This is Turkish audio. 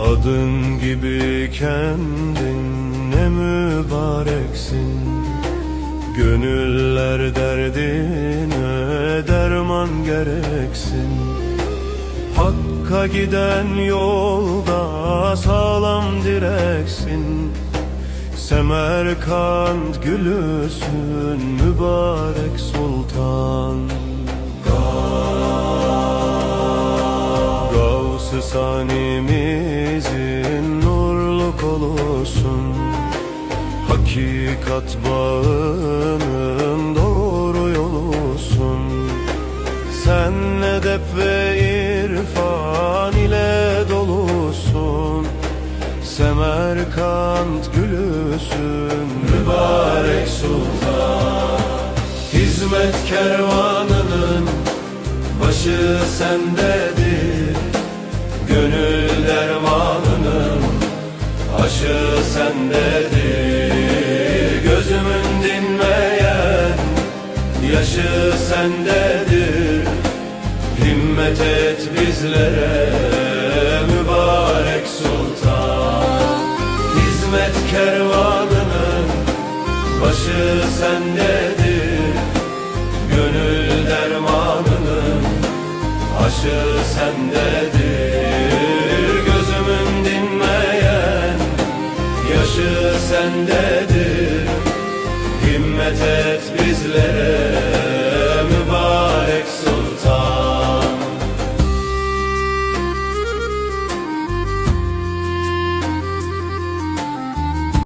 Adın gibi kendin ne mübareksin? Gönüller derdine derman gereksin. Hakka giden yolda sağlam direksin. Semerkant gülüsün mübarek sultan Gavs-ı sanimizin nurlu kolusun Hakikat bağının doğru yolusun. Sen edep ve irfan ile dolusun. Semerkant gülüsün. Mübarek sultan. Hizmet kervanının başı sendedir Gönül dermanının aşı sendedir Gözümün dinmeyen. Yaşı sendedir Himmet et bizlere mübarek sultan. Hizmet kervanının başı sendedir Gönül dermanının aşı sendedir sendedir. Himmet et bizlere